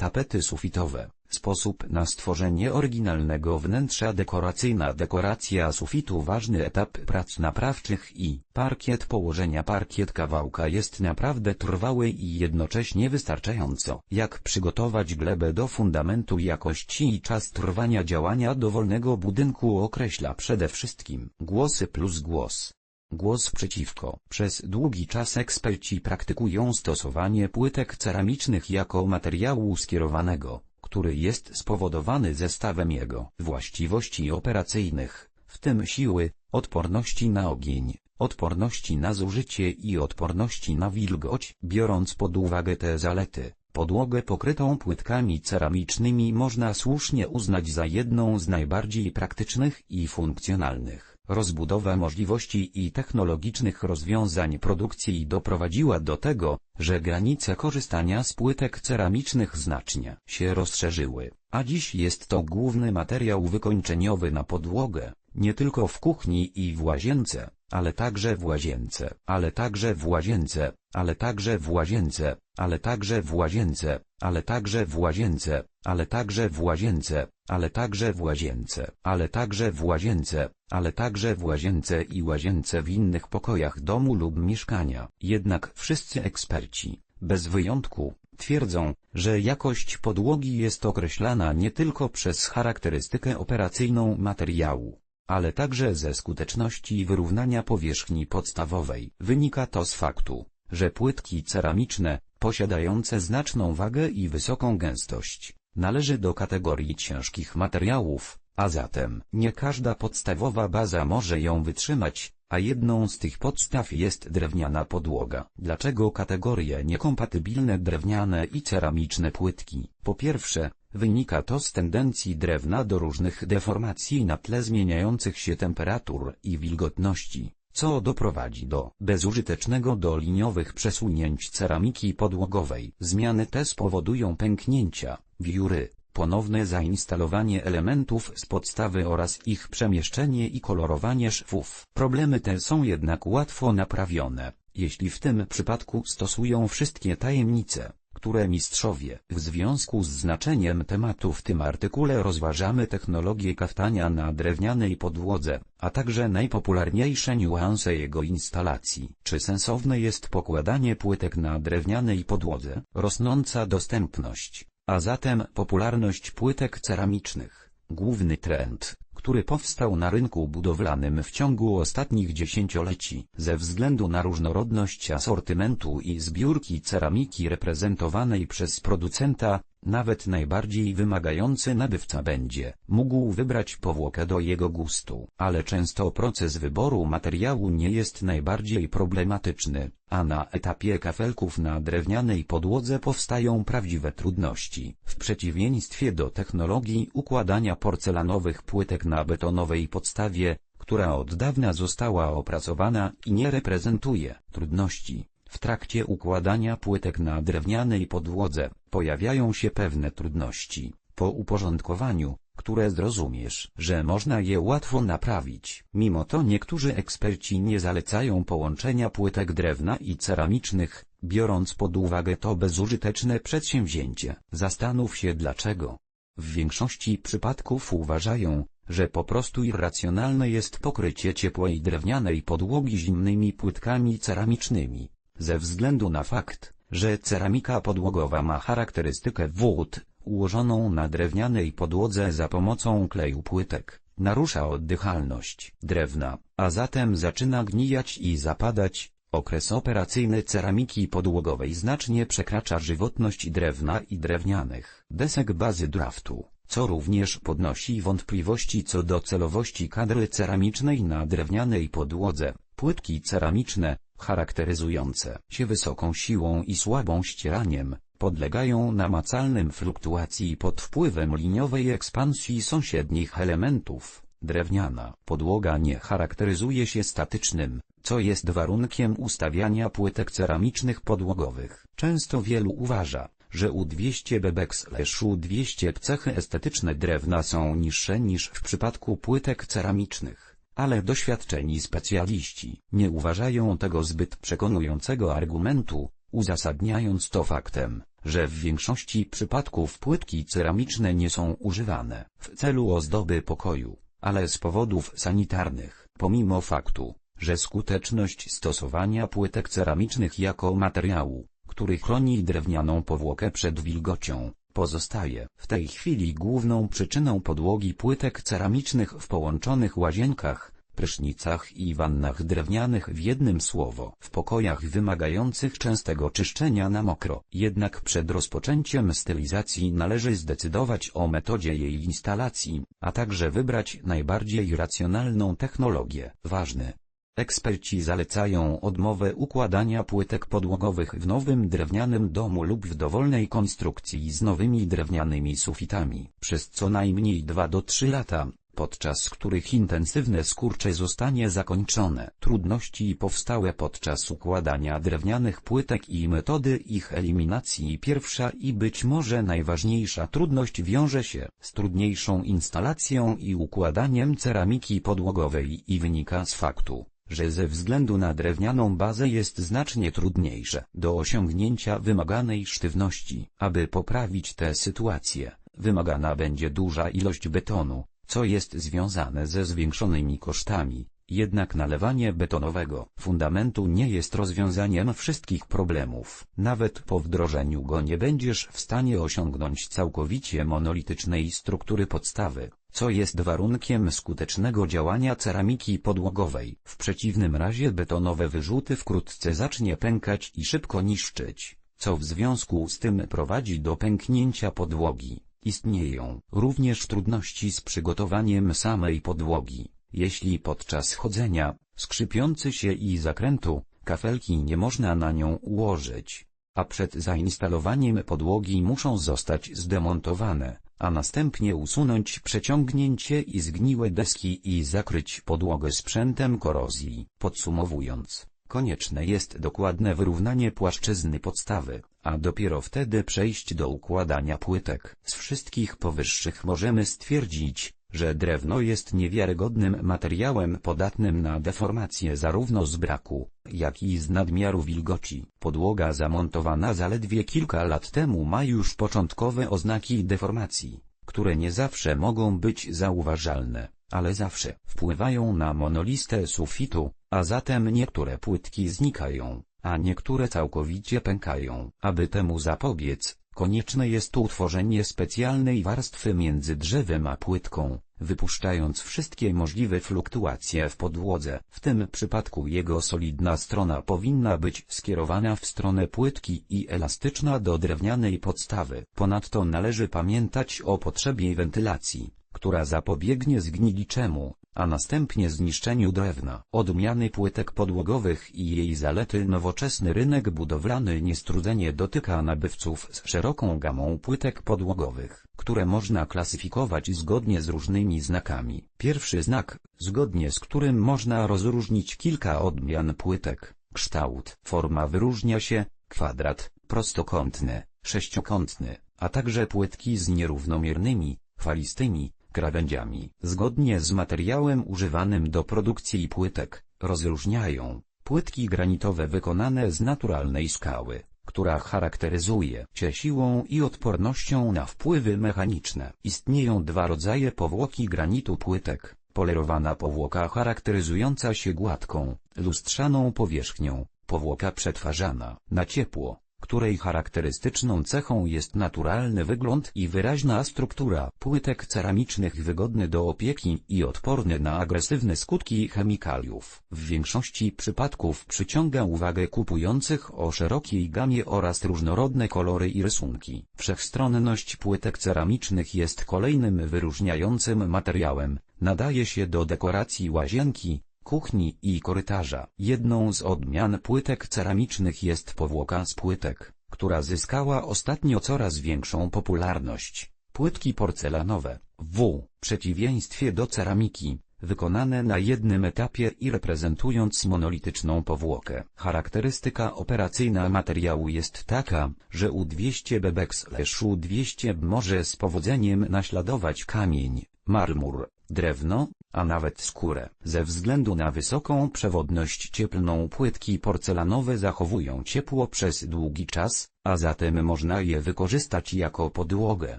tapety sufitowe, sposób na stworzenie oryginalnego wnętrza dekoracyjna. Dekoracja sufitu. Ważny etap prac naprawczych i parkiet. Położenia parkiet. Kawałka jest naprawdę trwały i jednocześnie wystarczająco. Jak przygotować glebę do fundamentu jakości i czas trwania działania dowolnego budynku określa przede wszystkim głosy plus głos. Głos przeciwko. Przez długi czas eksperci praktykują stosowanie płytek ceramicznych jako materiału skierowanego, który jest spowodowany zestawem jego właściwości operacyjnych, w tym siły, odporności na ogień, odporności na zużycie i odporności na wilgoć. Biorąc pod uwagę te zalety, podłogę pokrytą płytkami ceramicznymi można słusznie uznać za jedną z najbardziej praktycznych i funkcjonalnych. Rozbudowa możliwości i technologicznych rozwiązań produkcji doprowadziła do tego, że granice korzystania z płytek ceramicznych znacznie się rozszerzyły, a dziś jest to główny materiał wykończeniowy na podłogę, nie tylko w kuchni i w łazience, ale także w łazience, ale także w łazience, ale także w łazience, ale także w łazience, ale także w łazience, ale także w łazience, ale także w łazience, ale także w łazience, ale także w łazience i łazience w innych pokojach domu lub mieszkania. Jednak wszyscy eksperci, bez wyjątku, twierdzą, że jakość podłogi jest określana nie tylko przez charakterystykę operacyjną materiału, ale także ze skuteczności wyrównania powierzchni podstawowej. Wynika to z faktu, że płytki ceramiczne, posiadające znaczną wagę i wysoką gęstość, należy do kategorii ciężkich materiałów, a zatem nie każda podstawowa baza może ją wytrzymać, a jedną z tych podstaw jest drewniana podłoga. Dlaczego kategorie niekompatybilne drewniane i ceramiczne płytki? Po pierwsze, wynika to z tendencji drewna do różnych deformacji na tle zmieniających się temperatur i wilgotności, co doprowadzi do bezużytecznego do liniowych przesunięć ceramiki podłogowej. Zmiany te spowodują pęknięcia, wióry, ponowne zainstalowanie elementów z podstawy oraz ich przemieszczenie i kolorowanie szwów. Problemy te są jednak łatwo naprawione, jeśli w tym przypadku stosują wszystkie tajemnice, które mistrzowie. W związku z znaczeniem tematu w tym artykule rozważamy technologię kaftania na drewnianej podłodze, a także najpopularniejsze niuanse jego instalacji. Czy sensowne jest pokładanie płytek na drewnianej podłodze? Rosnąca dostępność a zatem popularność płytek ceramicznych, główny trend, który powstał na rynku budowlanym w ciągu ostatnich dziesięcioleci, ze względu na różnorodność asortymentu i zbiórki ceramiki reprezentowanej przez producenta, nawet najbardziej wymagający nabywca będzie mógł wybrać powłokę do jego gustu, ale często proces wyboru materiału nie jest najbardziej problematyczny, a na etapie kafelków na drewnianej podłodze powstają prawdziwe trudności. W przeciwieństwie do technologii układania porcelanowych płytek na betonowej podstawie, która od dawna została opracowana i nie reprezentuje trudności, w trakcie układania płytek na drewnianej podłodze, pojawiają się pewne trudności. Po uporządkowaniu, które zrozumiesz, że można je łatwo naprawić. Mimo to niektórzy eksperci nie zalecają połączenia płytek drewna i ceramicznych, biorąc pod uwagę to bezużyteczne przedsięwzięcie. Zastanów się dlaczego. W większości przypadków uważają, że po prostu irracjonalne jest pokrycie ciepłej drewnianej podłogi zimnymi płytkami ceramicznymi ze względu na fakt, że ceramika podłogowa ma charakterystykę wód, ułożoną na drewnianej podłodze za pomocą kleju płytek, narusza oddychalność drewna, a zatem zaczyna gnijać i zapadać, okres operacyjny ceramiki podłogowej znacznie przekracza żywotność drewna i drewnianych desek bazy draftu, co również podnosi wątpliwości co do celowości kadry ceramicznej na drewnianej podłodze. Płytki ceramiczne, charakteryzujące się wysoką siłą i słabą ścieraniem, podlegają namacalnym fluktuacji pod wpływem liniowej ekspansji sąsiednich elementów. Drewniana podłoga nie charakteryzuje się statycznym, co jest warunkiem ustawiania płytek ceramicznych podłogowych. Często wielu uważa, że U200 Bebex U200 cechy estetyczne drewna są niższe niż w przypadku płytek ceramicznych ale doświadczeni specjaliści nie uważają tego zbyt przekonującego argumentu, uzasadniając to faktem, że w większości przypadków płytki ceramiczne nie są używane w celu ozdoby pokoju, ale z powodów sanitarnych, pomimo faktu, że skuteczność stosowania płytek ceramicznych jako materiału, który chroni drewnianą powłokę przed wilgocią, pozostaje w tej chwili główną przyczyną podłogi płytek ceramicznych w połączonych łazienkach, prysznicach i wannach drewnianych w jednym słowo w pokojach wymagających częstego czyszczenia na mokro. Jednak przed rozpoczęciem stylizacji należy zdecydować o metodzie jej instalacji, a także wybrać najbardziej racjonalną technologię. Ważny, Eksperci zalecają odmowę układania płytek podłogowych w nowym drewnianym domu lub w dowolnej konstrukcji z nowymi drewnianymi sufitami przez co najmniej 2 do 3 lata, podczas których intensywne skurcze zostanie zakończone. Trudności powstałe podczas układania drewnianych płytek i metody ich eliminacji pierwsza i być może najważniejsza trudność wiąże się z trudniejszą instalacją i układaniem ceramiki podłogowej i wynika z faktu, że ze względu na drewnianą bazę jest znacznie trudniejsze do osiągnięcia wymaganej sztywności. Aby poprawić tę sytuację, wymagana będzie duża ilość betonu, co jest związane ze zwiększonymi kosztami. Jednak nalewanie betonowego fundamentu nie jest rozwiązaniem wszystkich problemów. Nawet po wdrożeniu go nie będziesz w stanie osiągnąć całkowicie monolitycznej struktury podstawy co jest warunkiem skutecznego działania ceramiki podłogowej. W przeciwnym razie betonowe wyrzuty wkrótce zacznie pękać i szybko niszczyć, co w związku z tym prowadzi do pęknięcia podłogi. Istnieją również trudności z przygotowaniem samej podłogi. Jeśli podczas chodzenia, skrzypiący się i zakrętu, kafelki nie można na nią ułożyć, a przed zainstalowaniem podłogi muszą zostać zdemontowane, a następnie usunąć przeciągnięcie i zgniłe deski i zakryć podłogę sprzętem korozji. Podsumowując, konieczne jest dokładne wyrównanie płaszczyzny podstawy, a dopiero wtedy przejść do układania płytek. Z wszystkich powyższych możemy stwierdzić, że drewno jest niewiarygodnym materiałem podatnym na deformacje zarówno z braku, jak i z nadmiaru wilgoci. Podłoga zamontowana zaledwie kilka lat temu ma już początkowe oznaki deformacji, które nie zawsze mogą być zauważalne, ale zawsze wpływają na monolistę sufitu, a zatem niektóre płytki znikają, a niektóre całkowicie pękają. Aby temu zapobiec, Konieczne jest utworzenie specjalnej warstwy między drzewem a płytką, wypuszczając wszystkie możliwe fluktuacje w podłodze. W tym przypadku jego solidna strona powinna być skierowana w stronę płytki i elastyczna do drewnianej podstawy. Ponadto należy pamiętać o potrzebie wentylacji, która zapobiegnie zgniliczemu, a następnie zniszczeniu drewna. Odmiany płytek podłogowych i jej zalety Nowoczesny rynek budowlany niestrudzenie dotyka nabywców z szeroką gamą płytek podłogowych, które można klasyfikować zgodnie z różnymi znakami. Pierwszy znak, zgodnie z którym można rozróżnić kilka odmian płytek, kształt, forma wyróżnia się, kwadrat, prostokątny, sześciokątny, a także płytki z nierównomiernymi, falistymi, krawędziami. Zgodnie z materiałem używanym do produkcji płytek, rozróżniają płytki granitowe wykonane z naturalnej skały, która charakteryzuje się siłą i odpornością na wpływy mechaniczne. Istnieją dwa rodzaje powłoki granitu płytek. Polerowana powłoka charakteryzująca się gładką, lustrzaną powierzchnią, powłoka przetwarzana na ciepło, której charakterystyczną cechą jest naturalny wygląd i wyraźna struktura płytek ceramicznych wygodny do opieki i odporny na agresywne skutki chemikaliów. W większości przypadków przyciąga uwagę kupujących o szerokiej gamie oraz różnorodne kolory i rysunki. Wszechstronność płytek ceramicznych jest kolejnym wyróżniającym materiałem, nadaje się do dekoracji łazienki, kuchni i korytarza. Jedną z odmian płytek ceramicznych jest powłoka z płytek, która zyskała ostatnio coraz większą popularność. Płytki porcelanowe, w przeciwieństwie do ceramiki, wykonane na jednym etapie i reprezentując monolityczną powłokę. Charakterystyka operacyjna materiału jest taka, że U200 Bebex U200 może z powodzeniem naśladować kamień, marmur, drewno, a nawet skórę. Ze względu na wysoką przewodność cieplną płytki porcelanowe zachowują ciepło przez długi czas, a zatem można je wykorzystać jako podłogę.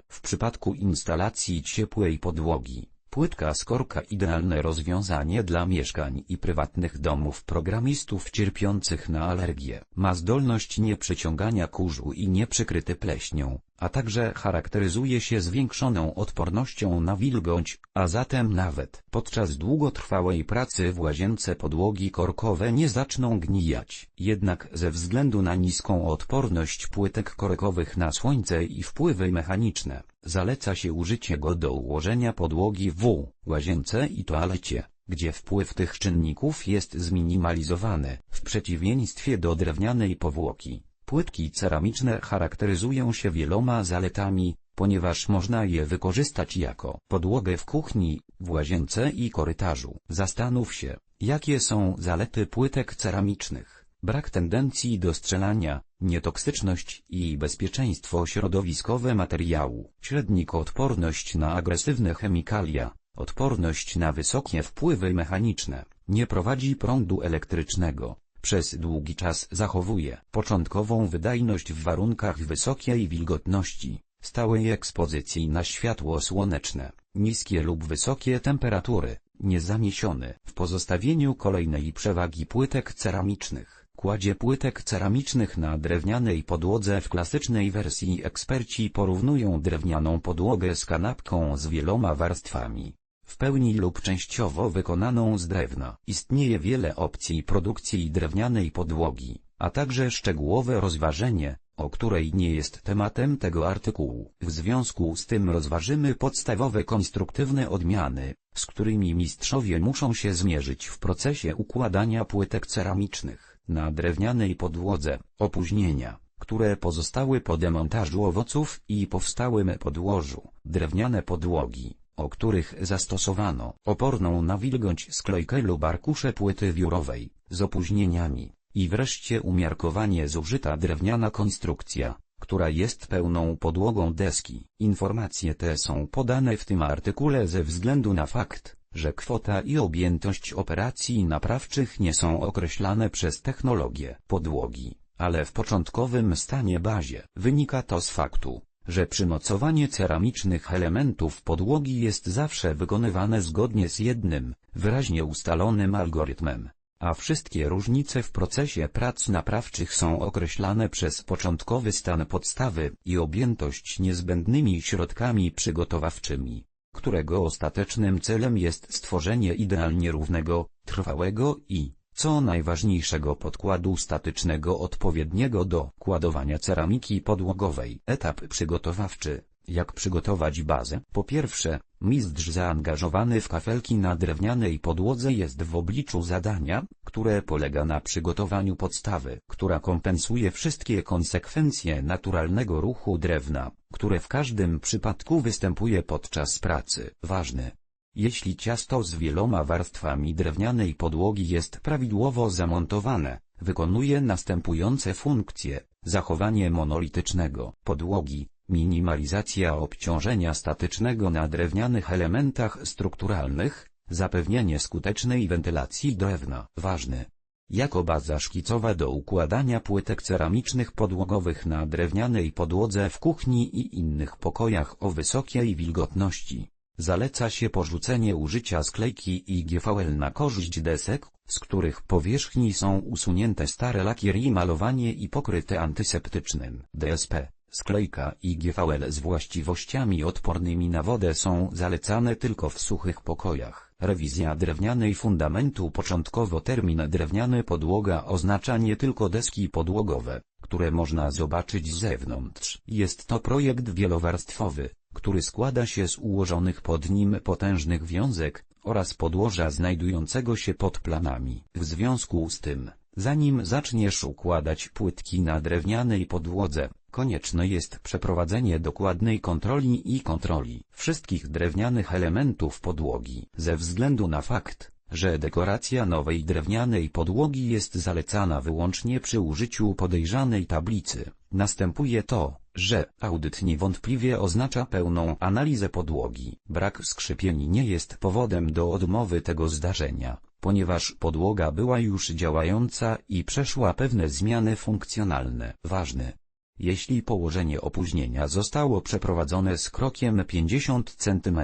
W przypadku instalacji ciepłej podłogi, Płytka skorka idealne rozwiązanie dla mieszkań i prywatnych domów programistów cierpiących na alergię. Ma zdolność nieprzeciągania kurzu i nieprzykryty pleśnią, a także charakteryzuje się zwiększoną odpornością na wilgoć, a zatem nawet podczas długotrwałej pracy w łazience podłogi korkowe nie zaczną gnijać. Jednak ze względu na niską odporność płytek korkowych na słońce i wpływy mechaniczne, zaleca się użycie go do ułożenia podłogi w łazience i toalecie gdzie wpływ tych czynników jest zminimalizowany, w przeciwieństwie do drewnianej powłoki. Płytki ceramiczne charakteryzują się wieloma zaletami, ponieważ można je wykorzystać jako podłogę w kuchni, w łazience i korytarzu. Zastanów się, jakie są zalety płytek ceramicznych. Brak tendencji do strzelania, nietoksyczność i bezpieczeństwo środowiskowe materiału, średnika odporność na agresywne chemikalia, odporność na wysokie wpływy mechaniczne, nie prowadzi prądu elektrycznego, przez długi czas zachowuje początkową wydajność w warunkach wysokiej wilgotności, stałej ekspozycji na światło słoneczne, niskie lub wysokie temperatury, niezamiesiony. W pozostawieniu kolejnej przewagi płytek ceramicznych, kładzie płytek ceramicznych na drewnianej podłodze w klasycznej wersji eksperci porównują drewnianą podłogę z kanapką z wieloma warstwami w pełni lub częściowo wykonaną z drewna. Istnieje wiele opcji produkcji drewnianej podłogi, a także szczegółowe rozważenie, o której nie jest tematem tego artykułu. W związku z tym rozważymy podstawowe konstruktywne odmiany, z którymi mistrzowie muszą się zmierzyć w procesie układania płytek ceramicznych na drewnianej podłodze, opóźnienia, które pozostały po demontażu owoców i powstałym podłożu, drewniane podłogi, o których zastosowano oporną na wilgoć sklejkę lub arkusze płyty wiórowej, z opóźnieniami, i wreszcie umiarkowanie zużyta drewniana konstrukcja, która jest pełną podłogą deski. Informacje te są podane w tym artykule ze względu na fakt, że kwota i objętość operacji naprawczych nie są określane przez technologię podłogi, ale w początkowym stanie bazie. Wynika to z faktu, że przymocowanie ceramicznych elementów podłogi jest zawsze wykonywane zgodnie z jednym, wyraźnie ustalonym algorytmem, a wszystkie różnice w procesie prac naprawczych są określane przez początkowy stan podstawy i objętość niezbędnymi środkami przygotowawczymi, którego ostatecznym celem jest stworzenie idealnie równego, trwałego i co najważniejszego podkładu statycznego odpowiedniego do kładowania ceramiki podłogowej. Etap przygotowawczy. Jak przygotować bazę? Po pierwsze, mistrz zaangażowany w kafelki na drewnianej podłodze jest w obliczu zadania, które polega na przygotowaniu podstawy, która kompensuje wszystkie konsekwencje naturalnego ruchu drewna, które w każdym przypadku występuje podczas pracy. Ważny, jeśli ciasto z wieloma warstwami drewnianej podłogi jest prawidłowo zamontowane, wykonuje następujące funkcje, zachowanie monolitycznego podłogi, minimalizacja obciążenia statycznego na drewnianych elementach strukturalnych, zapewnienie skutecznej wentylacji drewna. Ważny. Jako baza szkicowa do układania płytek ceramicznych podłogowych na drewnianej podłodze w kuchni i innych pokojach o wysokiej wilgotności. Zaleca się porzucenie użycia sklejki i GVL na korzyść desek, z których powierzchni są usunięte stare lakier i malowanie i pokryte antyseptycznym DSP. Sklejka i GVL z właściwościami odpornymi na wodę są zalecane tylko w suchych pokojach. Rewizja drewnianej fundamentu Początkowo termin drewniany podłoga oznacza nie tylko deski podłogowe, które można zobaczyć z zewnątrz. Jest to projekt wielowarstwowy, który składa się z ułożonych pod nim potężnych wiązek, oraz podłoża znajdującego się pod planami. W związku z tym, zanim zaczniesz układać płytki na drewnianej podłodze, konieczne jest przeprowadzenie dokładnej kontroli i kontroli wszystkich drewnianych elementów podłogi. Ze względu na fakt, że dekoracja nowej drewnianej podłogi jest zalecana wyłącznie przy użyciu podejrzanej tablicy, Następuje to, że audyt niewątpliwie oznacza pełną analizę podłogi. Brak skrzypieni nie jest powodem do odmowy tego zdarzenia, ponieważ podłoga była już działająca i przeszła pewne zmiany funkcjonalne. Ważne. Jeśli położenie opóźnienia zostało przeprowadzone z krokiem 50 cm,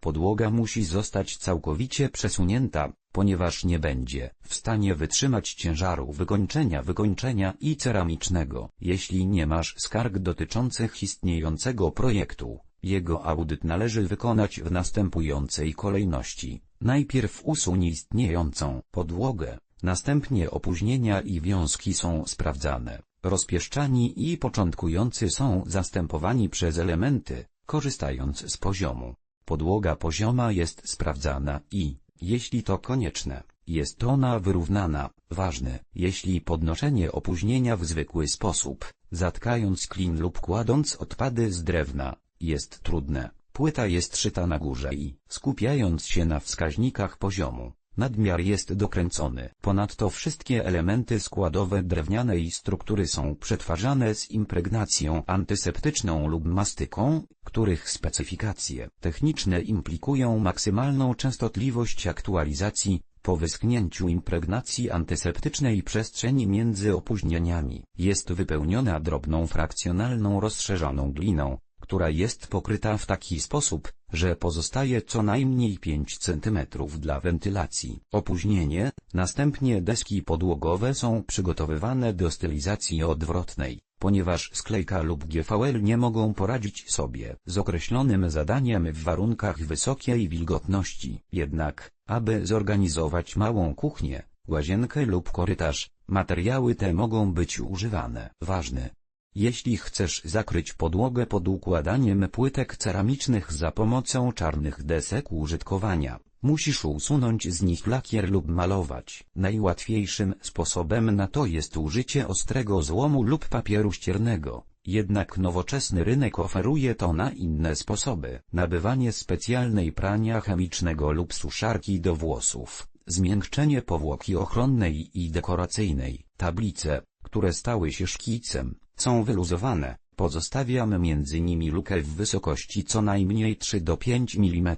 podłoga musi zostać całkowicie przesunięta, ponieważ nie będzie w stanie wytrzymać ciężaru wykończenia wykończenia i ceramicznego. Jeśli nie masz skarg dotyczących istniejącego projektu, jego audyt należy wykonać w następującej kolejności. Najpierw usuń istniejącą podłogę, następnie opóźnienia i wiązki są sprawdzane. Rozpieszczani i początkujący są zastępowani przez elementy, korzystając z poziomu. Podłoga pozioma jest sprawdzana i, jeśli to konieczne, jest ona wyrównana. Ważne, jeśli podnoszenie opóźnienia w zwykły sposób, zatkając klin lub kładąc odpady z drewna, jest trudne, płyta jest szyta na górze i, skupiając się na wskaźnikach poziomu, nadmiar jest dokręcony. Ponadto wszystkie elementy składowe drewnianej struktury są przetwarzane z impregnacją antyseptyczną lub mastyką, których specyfikacje techniczne implikują maksymalną częstotliwość aktualizacji, po wyschnięciu impregnacji antyseptycznej przestrzeni między opóźnieniami jest wypełniona drobną frakcjonalną rozszerzoną gliną, która jest pokryta w taki sposób, że pozostaje co najmniej 5 cm dla wentylacji. Opóźnienie, następnie deski podłogowe są przygotowywane do stylizacji odwrotnej, ponieważ sklejka lub GVL nie mogą poradzić sobie z określonym zadaniem w warunkach wysokiej wilgotności. Jednak, aby zorganizować małą kuchnię, łazienkę lub korytarz, materiały te mogą być używane. Ważne, jeśli chcesz zakryć podłogę pod układaniem płytek ceramicznych za pomocą czarnych desek użytkowania, musisz usunąć z nich lakier lub malować. Najłatwiejszym sposobem na to jest użycie ostrego złomu lub papieru ściernego. Jednak nowoczesny rynek oferuje to na inne sposoby. Nabywanie specjalnej prania chemicznego lub suszarki do włosów, zmiękczenie powłoki ochronnej i dekoracyjnej, tablice, które stały się szkicem, są wyluzowane, pozostawiamy między nimi lukę w wysokości co najmniej 3 do 5 mm,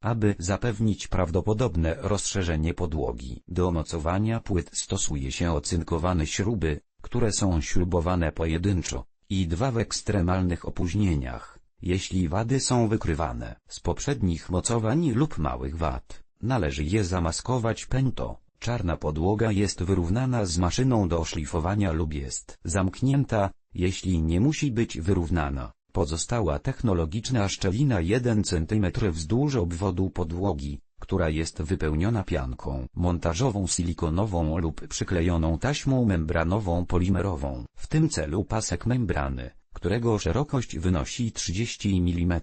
aby zapewnić prawdopodobne rozszerzenie podłogi. Do mocowania płyt stosuje się ocynkowane śruby, które są śrubowane pojedynczo, i dwa w ekstremalnych opóźnieniach, jeśli wady są wykrywane z poprzednich mocowań lub małych wad, należy je zamaskować pęto. Czarna podłoga jest wyrównana z maszyną do szlifowania lub jest zamknięta, jeśli nie musi być wyrównana. Pozostała technologiczna szczelina 1 cm wzdłuż obwodu podłogi, która jest wypełniona pianką montażową silikonową lub przyklejoną taśmą membranową polimerową. W tym celu pasek membrany, którego szerokość wynosi 30 mm,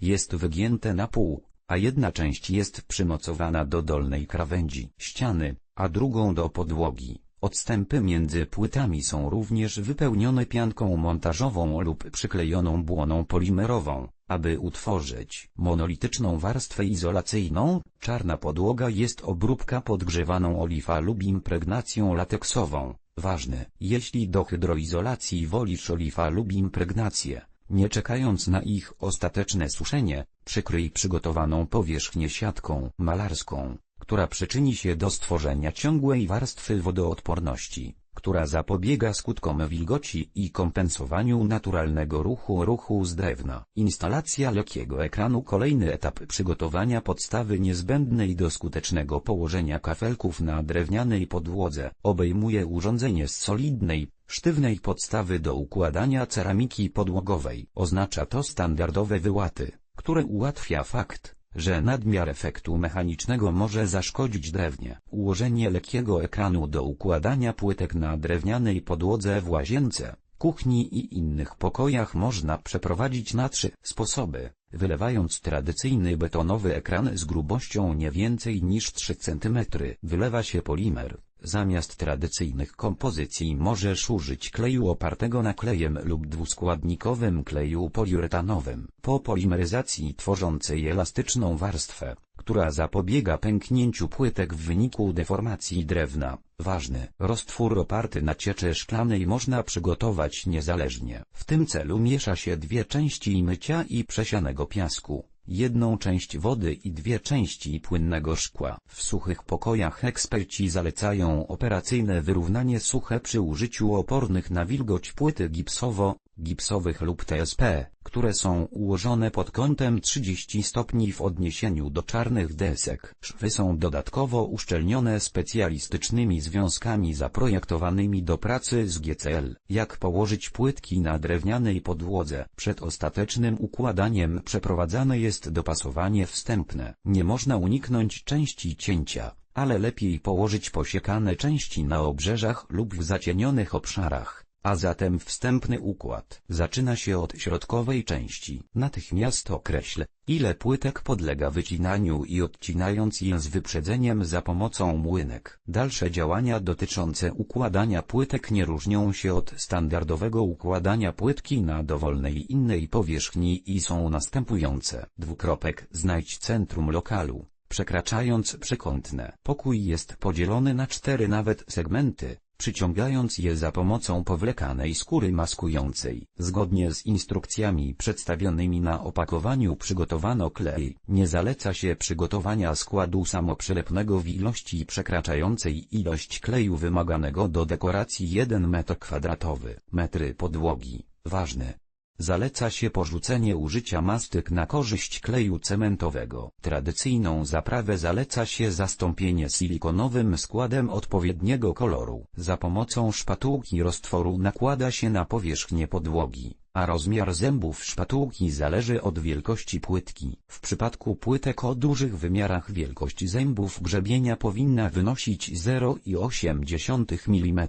jest wygięte na pół, a jedna część jest przymocowana do dolnej krawędzi ściany, a drugą do podłogi. Odstępy między płytami są również wypełnione pianką montażową lub przyklejoną błoną polimerową. Aby utworzyć monolityczną warstwę izolacyjną, czarna podłoga jest obróbka podgrzewaną oliwa lub impregnacją lateksową. Ważne, jeśli do hydroizolacji wolisz oliwa lub impregnację, nie czekając na ich ostateczne suszenie, przykryj przygotowaną powierzchnię siatką malarską, która przyczyni się do stworzenia ciągłej warstwy wodoodporności, która zapobiega skutkom wilgoci i kompensowaniu naturalnego ruchu ruchu z drewna. Instalacja lekkiego ekranu Kolejny etap przygotowania podstawy niezbędnej do skutecznego położenia kafelków na drewnianej podłodze obejmuje urządzenie z solidnej, sztywnej podstawy do układania ceramiki podłogowej. Oznacza to standardowe wyłaty, które ułatwia fakt, że nadmiar efektu mechanicznego może zaszkodzić drewnie. Ułożenie lekkiego ekranu do układania płytek na drewnianej podłodze w łazience, kuchni i innych pokojach można przeprowadzić na trzy sposoby. Wylewając tradycyjny betonowy ekran z grubością nie więcej niż 3 cm, wylewa się polimer, Zamiast tradycyjnych kompozycji możesz użyć kleju opartego na klejem lub dwuskładnikowym kleju poliuretanowym. Po polimeryzacji tworzącej elastyczną warstwę, która zapobiega pęknięciu płytek w wyniku deformacji drewna, Ważny. Roztwór oparty na cieczy szklanej można przygotować niezależnie. W tym celu miesza się dwie części mycia i przesianego piasku jedną część wody i dwie części płynnego szkła. W suchych pokojach eksperci zalecają operacyjne wyrównanie suche przy użyciu opornych na wilgoć płyty gipsowo, gipsowych lub TSP, które są ułożone pod kątem 30 stopni w odniesieniu do czarnych desek. Szwy są dodatkowo uszczelnione specjalistycznymi związkami zaprojektowanymi do pracy z GCL. Jak położyć płytki na drewnianej podłodze? Przed ostatecznym układaniem przeprowadzane jest dopasowanie wstępne. Nie można uniknąć części cięcia ale lepiej położyć posiekane części na obrzeżach lub w zacienionych obszarach. A zatem wstępny układ zaczyna się od środkowej części. Natychmiast określę, ile płytek podlega wycinaniu i odcinając je z wyprzedzeniem za pomocą młynek. Dalsze działania dotyczące układania płytek nie różnią się od standardowego układania płytki na dowolnej innej powierzchni i są następujące. Dwukropek znajdź centrum lokalu. Przekraczając przekątne. Pokój jest podzielony na cztery nawet segmenty, przyciągając je za pomocą powlekanej skóry maskującej. Zgodnie z instrukcjami przedstawionymi na opakowaniu przygotowano klej. Nie zaleca się przygotowania składu samoprzylepnego w ilości przekraczającej ilość kleju wymaganego do dekoracji 1 m2. Metry podłogi. Ważne, Zaleca się porzucenie użycia mastyk na korzyść kleju cementowego. Tradycyjną zaprawę zaleca się zastąpienie silikonowym składem odpowiedniego koloru. Za pomocą szpatułki roztworu nakłada się na powierzchnię podłogi, a rozmiar zębów szpatułki zależy od wielkości płytki. W przypadku płytek o dużych wymiarach wielkość zębów grzebienia powinna wynosić 0,8 mm,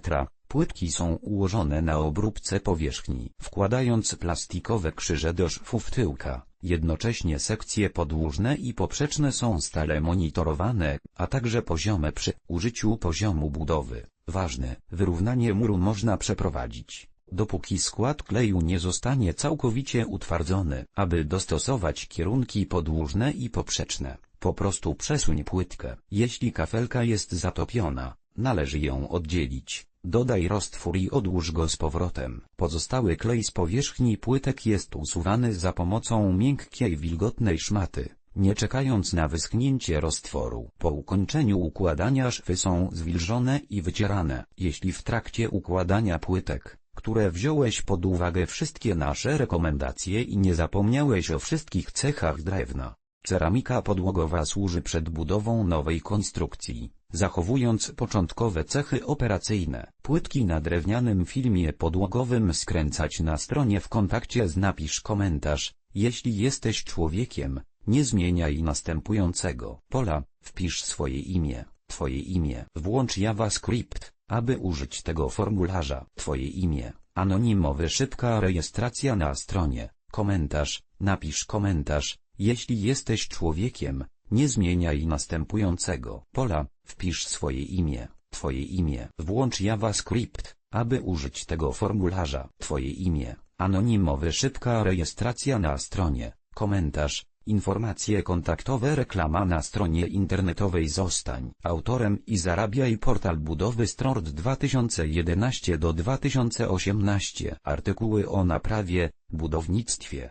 Płytki są ułożone na obróbce powierzchni. Wkładając plastikowe krzyże do szwów tyłka, jednocześnie sekcje podłużne i poprzeczne są stale monitorowane, a także poziome przy użyciu poziomu budowy. Ważne, wyrównanie muru można przeprowadzić, dopóki skład kleju nie zostanie całkowicie utwardzony. Aby dostosować kierunki podłużne i poprzeczne, po prostu przesuń płytkę. Jeśli kafelka jest zatopiona, należy ją oddzielić Dodaj roztwór i odłóż go z powrotem. Pozostały klej z powierzchni płytek jest usuwany za pomocą miękkiej wilgotnej szmaty, nie czekając na wyschnięcie roztworu. Po ukończeniu układania szwy są zwilżone i wycierane. Jeśli w trakcie układania płytek, które wziąłeś pod uwagę wszystkie nasze rekomendacje i nie zapomniałeś o wszystkich cechach drewna, ceramika podłogowa służy przed budową nowej konstrukcji zachowując początkowe cechy operacyjne. Płytki na drewnianym filmie podłogowym skręcać na stronie w kontakcie z napisz komentarz, jeśli jesteś człowiekiem, nie zmieniaj następującego. Pola, wpisz swoje imię, twoje imię, włącz JavaScript, aby użyć tego formularza, twoje imię, anonimowy szybka rejestracja na stronie, komentarz, napisz komentarz, jeśli jesteś człowiekiem, nie zmieniaj następującego pola, wpisz swoje imię, twoje imię. Włącz JavaScript, aby użyć tego formularza. Twoje imię, anonimowy szybka rejestracja na stronie, komentarz, informacje kontaktowe reklama na stronie internetowej zostań autorem i zarabiaj portal budowy Strord 2011 do 2018 artykuły o naprawie, budownictwie,